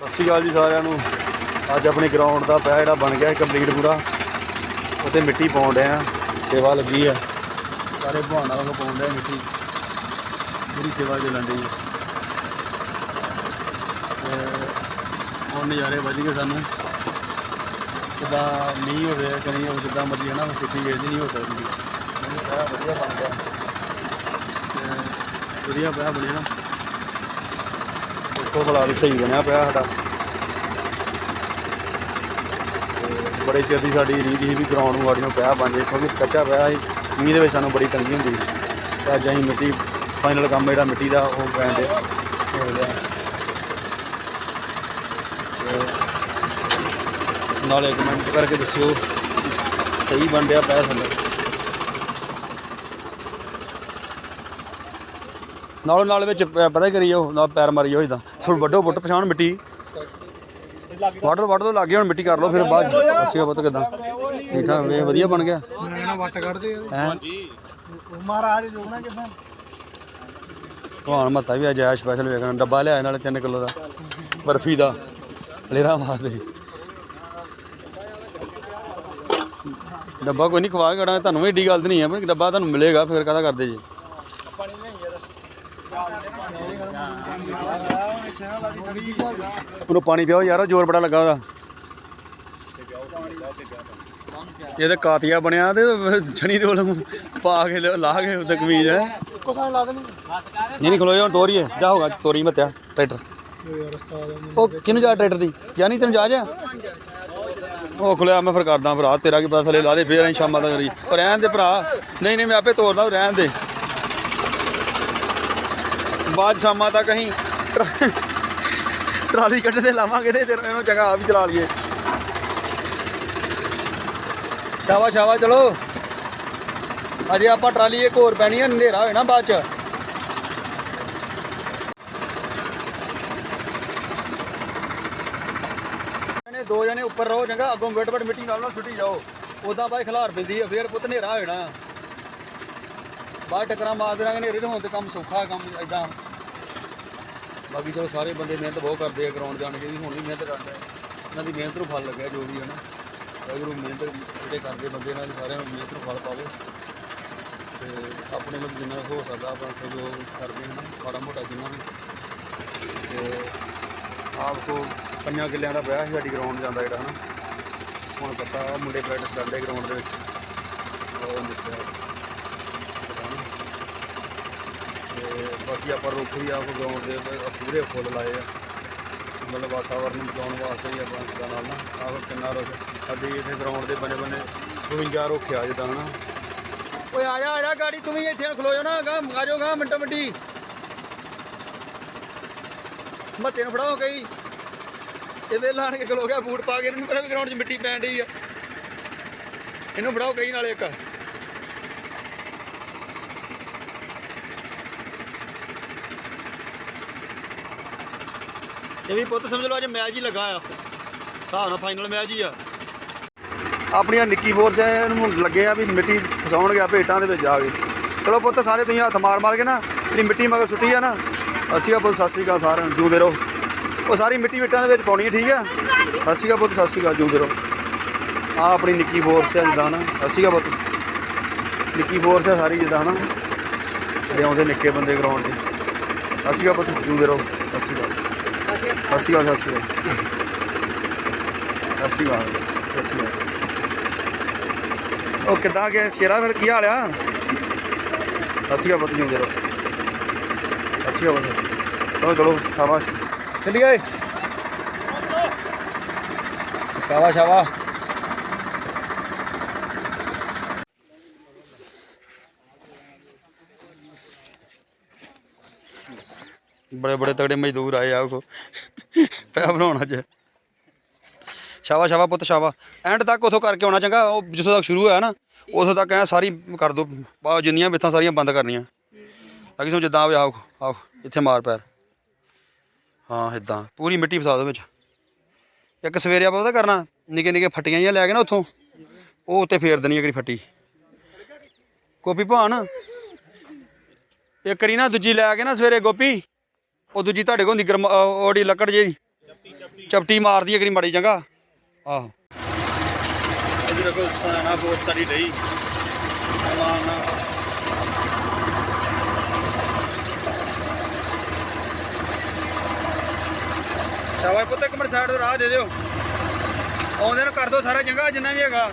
ਸਤਿ ਸ਼੍ਰੀ ਅਕਾਲ ਜੀ ਸਾਰਿਆਂ ਨੂੰ। ਅੱਜ ਆਪਣੇ ਗਰਾਊਂਡ ਦਾ ਪਿਆ ਜਿਹੜਾ ਬਣ ਗਿਆ ਕੰਪਲੀਟ ਪੂਰਾ। ਉੱਤੇ ਮਿੱਟੀ ਪਾਉਣ ਡਏ ਆ ਸੇਵਾ ਲੱਗੀ ਆ। ਸਾਰੇ ਬਹਾਨਾ ਵੱਲੋਂ ਪਾਉਣ ਡਏ ਆ ਮਿੱਟੀ। ਪੂਰੀ ਸੇਵਾ ਚੱਲਣ ਡਈ ਹੈ ਤੇ ਹੁਣ ਨਜ਼ਾਰੇ ਵੱਜ ਗਏ ਸਾਨੂੰ। ਕਿੱਦਾਂ ਮੀਂਹ ਹੋਵੇ ਕਿ ਨਹੀਂ ਹੋਵੇ ਜਿੱਦਾਂ ਮਰਜ਼ੀ ਹੈ ਨਾ ਛੁੱਟੀ ਵੇਚ ਨਹੀਂ ਹੋ ਸਕਦੀ। ਪਿਆ ਵਧੀਆ ਬਣ ਗਿਆ। ਤੇ ਵਧੀਆ ਪਿਆ ਬਣਿਆ। ਦੇਖੋ ਭਲਾ ਸਹੀ ਬਣਿਆ ਪਿਆ ਸਾਡਾ। ਬੜੇ ਚਿਰ ਦੀ ਸਾਡੀ ਰੀਜ਼ ਸੀ ਵੀ ਗਰਾਊਂਡ ਨੂੰ ਵਾੜੀਆਂ ਪਿਆ ਬਣ ਜੇ ਕਿਉਂਕਿ ਕੱਚਾ ਪਿਆ ਸੀ, ਮੀਂਹ ਦੇ ਵਿੱਚ ਸਾਨੂੰ ਬੜੀ ਤੰਗੀ ਹੁੰਦੀ ਸੀ। ਤੇ ਅੱਜ ਅਸੀਂ ਮਿੱਟੀ ਫਾਈਨਲ ਕੰਮ ਜਿਹੜਾ ਮਿੱਟੀ ਦਾ, ਉਹ ਕਰਨ ਦੇ। ਹੋ ਗਿਆ ਨਾਲੇ ਕਮੈਂਟ ਕਰਕੇ ਦੱਸਿਓ, ਸਹੀ ਬਣ ਰਿਹਾ ਪਿਆ ਸਾਨੂੰ। ਨਾਲੋਂ ਨਾਲ ਵਿੱਚ ਪ- ਪਤਾ ਕਰੀ ਜਾਓ ਨਾਲ ਪੈਰ ਮਾਰੀ ਜਾਓ ਇਦਾਂ ਥੋੜਾ ਵੱਡੋ ਵੱਟ ਪਛਾਣ ਮਿੱਟੀ। ਵਾਟਰ ਵਾਟਰ ਤੋਂ ਲੱਗੇ ਹੁਣ ਮਿੱਟੀ ਕਰ ਲਓ, ਫਿਰ ਬਾਅਦ ਚ ਅਸੀਂ ਪਤਾ ਕਿਦਾਂ। ਠੀਕ ਠਾਕ ਵੇ ਵਧੀਆ ਬਣ ਗਿਆ। ਮੈਂ ਨਾ ਵੱਟ ਕੱਢਦੇ ਹੈ? ਮਹਾਰਾਜ ਜੋਗਣਾ ਕਿਦਾਂ ਭਗਵਾਨ ਮੱਤਾ ਵੀ ਅੱਜ ਆਇਆ ਸਪੈਸ਼ਲ ਵੇਖਣ। ਡੱਬਾ ਲਿਆਇਆ ਨਾਲੇ 3 ਕਿਲੋ ਦਾ। ਬਰਫੀ ਦਾ। ਲੇਰਾ ਮਾਰਦੇ ਡੱਬਾ ਕੋਈ ਨਹੀਂ ਖਵਾ ਕੇ ਖੜਾ ਤੁਹਾਨੂੰ ਵੀ ਏਡੀ ਗੱਲ ਤਾਂ ਨਹੀਂ ਹੈ, ਪਰ ਡੱਬਾ ਤੁਹਾਨੂੰ ਮਿਲੇਗਾ, ਫਿਰ ਕਾਹਦਾ ਕਰਦੇ ਜੀ। ਉਹਨੂੰ ਪਾਣੀ ਪਿਆਓ ਯਾਰ, ਜ਼ੋਰ ਬੜਾ ਲੱਗਾ ਉਹਦਾ। ਇਹ ਕਾਤੀਆ ਬਣਿਆ ਤੇ ਛਣੀ ਦੇ ਵੱਲੋਂ ਪਾ ਕੇ ਲਾ ਕੇ ਉਹਦਾ ਕਮੀਜ਼ ਹੈ। ਇੱਕੋ ਲਾ ਦੇਣੀ ਨਹੀਂ ਨਹੀਂ ਖਲੋਏ ਹੁਣ ਤੋਰੀਏ ਜਾ ਹੋਗਾ, ਤੋਰੀ ਮਤਿਆ, ਟਰੈਕਟਰ। ਉਹ ਕਿਹਨੂੰ ਜਾ ਟਰੈਕਟਰ ਦੀ? ਜਾਨੀ ਤੈਨੂੰ ਜਾ ਜਾ? ਉਹ ਖਲੋਇਆ ਮੈਂ ਫਿਰ ਕਰਦਾ ਭਰਾ, ਤੇਰਾ ਕੀ ਪਤਾ ਥੱਲੇ ਲਾ ਦੇ, ਫੇਰ ਅਸੀਂ ਸ਼ਾਮਾਂ ਤੱਕ ਕਰੀ ਰਹਿਣ ਦੇ ਭਰਾ। ਨਹੀਂ ਨਹੀਂ, ਮੈਂ ਆਪੇ ਤੋਰਦਾ ਰਹਿਣ ਦੇ। ਬਾਅਦ ਸ਼ਾਮਾਂ ਤੱਕ ਅਸੀਂ ਟਰਾ- ਟਰਾਲੀ ਕੱਢਦੇ ਲਾਵਾਂਗੇ ਤੇ ਤੇਰਾ ਇਹਨੂੰ ਚੰਗਾ ਆ ਵੀ ਚਲਾ ਲਈਏ। ਸ਼ਾਬਾਸ਼ ਸ਼ਾਬਾਸ਼, ਚਲੋ। ਅਜੇ ਆਪਾਂ ਟਰਾਲੀ ਇੱਕ ਹੋਰ ਪੈਣੀ ਹੈ ਹਨੇਰਾ ਹੋਏ ਨਾ ਬਾਅਦ ਚ। ਜਣੇ, ਦੋ ਜਣੇ ਉੱਪਰ ਰਹੋ, ਚੰਗਾ, ਅੱਗੋਂ ਵੇਟ ਵੇਟ ਮੀਟਿੰਗ ਨਾਲ ਨਾਲ ਛੁੱਟੀ ਜਾਓ। ਉਦਾਂ ਬਾਈ ਖਲਾਰ ਪੈਂਦੀ ਹੈ ਫੇਰ ਪੁੱਤ ਹਨੇਰਾ ਹੋ ਜਾਣਾ ਬਾਹਰ ਟੱਕਰਾਂ ਮਾਰ ਦੇਣਾ ਹਨੇਰੇ ਤੇ ਹੁਣ ਤੇ ਕੰਮ ਸੌਖਾ, ਕੰਮ ਇਦਾਂ ਬਾਕੀ ਚਲੋ ਸਾਰੇ ਬੰਦੇ ਮਿਹਨਤ ਬਹੁਤ ਕਰਦੇ ਆ ਗਰਾਊਂਡ ਜਾਣ ਕੇ ਵੀ ਹੁਣ ਵੀ ਮਿਹਨਤ ਕਰਦੇ ਆ। ਇਹਨਾਂ ਦੀ ਮਿਹਨਤ ਨੂੰ ਫਲ ਲੱਗਿਆ ਜੋ ਵੀ ਹੈ ਨਾ। ਵਾਹਿਗੁਰੂ ਮਿਹਨਤ ਜਿਹੜੇ ਕਰਦੇ ਬੰਦੇ ਨਾਲ, ਸਾਰਿਆਂ ਨੂੰ ਮਿਹਨਤ ਨੂੰ ਫਲ ਪਾਵੇ। ਤੇ ਆਪਣੇ ਲੋਕ ਜਿੰਨਾ ਹੋ ਸਕਦਾ ਆਪਣਾ ਸਹਿਯੋਗ ਕਰਦੇ ਹਨ ਮਾੜਾ ਮੋਟਾ ਜਿੰਨਾ ਵੀ। ਤੇ ਆਪ ਕੋ ਪੰਜਾਂ ਕਿੱਲਿਆਂ ਦਾ ਵਿਆਹ ਸੀ ਸਾਡੀ ਗਰਾਊਂਡ ਜਾਂਦਾ ਜਿਹੜਾ ਹਨਾ। ਹੁਣ ਪਤਾ ਉਹ ਮੁੰਡੇ ਪ੍ਰੈਕਟਿਸ ਕਰਦੇ ਗਰਾਊਂਡ ਦੇ ਵਿੱਚ। ਉਹ ਨਿੱਕਿਆ ਪਤਾ ਨੀ। ਤੇ ਬਾਕੀ ਆਪਾਂ ਰੁੱਖ ਵੀ ਆਪ ਗਰਾਊਂਡ ਦੇ ਉੱਤੇ ਪੂਰੇ ਫੁੱਲ ਲਾਏ ਆ। ਮਤਲਬ ਵਾਤਾਵਰਨ ਨੂੰ ਬਚਾਉਣ ਵਾਸਤੇ ਹੀ ਆਪਾਂ ਇਸ ਨਾਲ ਨਾ ਆਹ ਕਿੰਨਾ ਰੁੱਖ, ਸਾਡੀ ਇੱਥੇ ਗਰਾਊਂਡ ਦੇ ਬਨੇ ਬਨੇ 52 ਰੁੱਖ ਆ ਜਿੱਦਾਂ, ਹਨਾ? ਓਏ ਆ ਜਾ ਆ ਜਾ ਗਾੜੀ, ਤੂੰ ਵੀ ਇੱਥੇ ਖਲੋ ਜਾ ਨਾ ਗਾ ਆ ਜਾਓ ਗਾ ਮਿੰਟੋ ਮਿੰਟੀ। ਮੱਤੇ ਨੂੰ ਫੜਾਓ ਕਈ। ਇਹ ਵੇਲਾ ਆਣ ਕੇ ਖਲੋ ਗਿਆ, ਬੂਟ ਪਾ ਕੇ, ਇਹਨੂੰ ਪਤਾ ਵੀ ਗਰਾਊਂਡ 'ਚ ਮਿੱਟੀ ਪੈਣ ਡਈ ਆ। ਇਹਨੂੰ ਫੜਾਓ ਕਈ ਨਾਲ ਇੱਕ। ਇਹ ਵੀ ਪੁੱਤ ਸਮਝ ਲਓ, ਅੱਜ ਮੈਚ ਹੀ ਲੱਗਾ ਆ। ਹਿਸਾਬ ਨਾਲ ਫਾਈਨਲ ਮੈਚ ਹੀ ਆ। ਆਪਣੀਆਂ ਨਿੱਕੀ ਬੋਰਸ ਐ ਇਹਨੂੰ ਲੱਗੇ ਆ ਵੀ ਮਿੱਟੀ ਫਸਾਉਣਗੇ ਆਪੇ ਇੱਟਾਂ ਦੇ ਵਿੱਚ ਜਾ ਕੇ। ਚਲੋ ਪੁੱਤ, ਸਾਰੇ ਤੁਸੀਂ ਹੱਥ ਮਾਰ ਮਾਰ ਕੇ ਨਾ, ਜਿਹੜੀ ਮਿੱਟੀ ਮਗਰ ਸੁੱਟੀ ਆ ਨਾ, ਅਸੀਂ ਆ ਪੁੱਤ, ਸਤਿ ਸ੍ਰੀ ਅਕਾਲ ਸਾਰਿਆਂ ਨੂੰ ਜੂਦੇ ਰਹੋ। ਉਹ ਸਾਰੀ ਮਿੱਟੀ ਮਿੱਟਾਂ ਦੇ ਵਿੱਚ ਪਾਉਣੀ ਹੈ ਠੀਕ ਆ? ਸਤਿ ਸ੍ਰੀ ਅਕਾਲ ਪੁੱਤ, ਸਤਿ ਸ੍ਰੀ ਅਕਾਲ ਜੂਦੇ ਰਹੋ। ਆ ਆਪਣੀ ਨਿੱਕੀ ਬੋਰਸ ਹੈ ਜਿੱਦਾਂ ਨਾ ਸਤਿ ਸ੍ਰੀ ਅਕਾਲ ਪੁੱਤ। ਨਿੱਕੀ ਬੋਰਸ ਹੈ ਸਾਰੀ, ਜਿੱਦਾਂ ਨਾ ਜਿਹੜੇ ਆਉਂਦੇ ਨਿੱਕੇ ਬੰਦੇ ਗਰਾਊਂਡ 'ਤੇ। ਸਤਿ ਸ੍ਰੀ ਅਕਾਲ ਪੁੱਤ ਜੂਦੇ ਰਹੋ, ਸਤਿ ਸ੍ਰੀ ਅਕਾਲ। ਸਤਿ ਸ਼੍ਰੀ ਅਕਾਲ, ਸਤਿ ਸ਼੍ਰੀ ਅਕਾਲ। ਸਤਿ ਸ਼੍ਰੀ ਅਕਾਲ, ਸਤਿ ਸ਼੍ਰੀ ਅਕਾਲ। ਉਹ ਕਿੱਦਾਂ ਗਿਆ ਸ਼ੇਰਾ ਫਿਰ, ਕੀ ਹਾਲ ਆ? ਸਤਿ ਸ਼੍ਰੀ ਅਕਾਲ ਪੁੱਤ ਜੀ ਜਰੋ ਸਤਿ ਸ਼੍ਰੀ ਅਕਾਲ ਚਲੋ ਚਲੋ, ਸ਼ਾਬਾਸ਼। ਚੱਲੀ ਗਏ ਸ਼ਾਬਾਸ਼ ਸ਼ਾਬਾਸ਼। ਬੜੇ ਬੜੇ ਤਗੜੇ ਮਜ਼ਦੂਰ ਆਏ ਆ ਪਿਆ ਬਣਾਉਣਾ ਅੱਜ ਸ਼ਾਬਾ ਸ਼ਾਬਾ ਪੁੱਤ ਸ਼ਾਵਾ ਐਂਡ ਤੱਕ ਉਥੋਂ ਕਰਕੇ ਆਉਣਾ ਚੰਗਾ, ਉਹ ਜਿੱਥੋਂ ਤੱਕ ਸ਼ੁਰੂ ਹੋਇਆ ਨਾ, ਉਥੋਂ ਤੱਕ ਐ ਸਾਰੀ ਕਰ ਦੋ। ਬਾ, ਜਿੰਨੀਆਂ ਵਿੱਥਾਂ ਸਾਰੀਆਂ ਬੰਦ ਕਰਨੀਆਂ। ਅਗੇ ਸੋ ਜਿੱਦਾਂ ਆਵੇ ਆਓ ਆਓ, ਇੱਥੇ ਮਾਰ ਪੈਰ। ਹਾਂ, ਇਦਾਂ। ਪੂਰੀ ਮਿੱਟੀ ਫਸਾ ਦੋ ਵਿੱਚ। ਇੱਕ ਸਵੇਰੇ ਆਪਾਂ ਉਹਦਾ ਕਰਨਾ, ਨਿੱਕੇ ਨਿੱਕੇ ਫੱਟੀਆਂ ਜਿਹੀਆਂ ਲੈ ਕੇ ਨਾ ਉਥੋਂ, ਉਹ ਉੱਤੇ ਫੇਰ ਦੇਣੀ ਅਗਰੀ ਫੱਟੀ। ਗੋਪੀ ਭਾਣ ਇੱਕ ਕਰੀ ਨਾ ਦੂਜੀ ਲੈ ਕੇ ਨਾ ਸਵੇਰੇ ਗੋਪੀ, ਉਹ ਦੂਜੀ ਤੁਹਾਡੇ ਕੋਲ ਹੁੰਦੀ ਗਰਮ ਉਹਦੀ ਲੱਕੜ ਜਿਹੀ। ਚਪਟੀ ਮਾਰਦੀ ਹੈ ਕਰੀ ਮਾੜੀ ਚੰਗਾ ਆਹੋ। ਇਹ ਦੇਖੋ, ਸਾਨਾ ਬਹੁਤ ਸਾਰੀ ਰਹੀ। ਮਾਰਨਾ ਸ਼ਾਬਾਸ਼ ਪੁੱਤ ਇੱਕ ਸਾਈਡ ਤੋਂ ਰਾਹ ਦੇ ਦਿਓ। ਆਉਂਦੇ ਨੂੰ ਕਰ ਦਿਓ ਸਾਰਾ ਚੰਗਾ ਜਿੰਨਾ ਵੀ ਹੈਗਾ।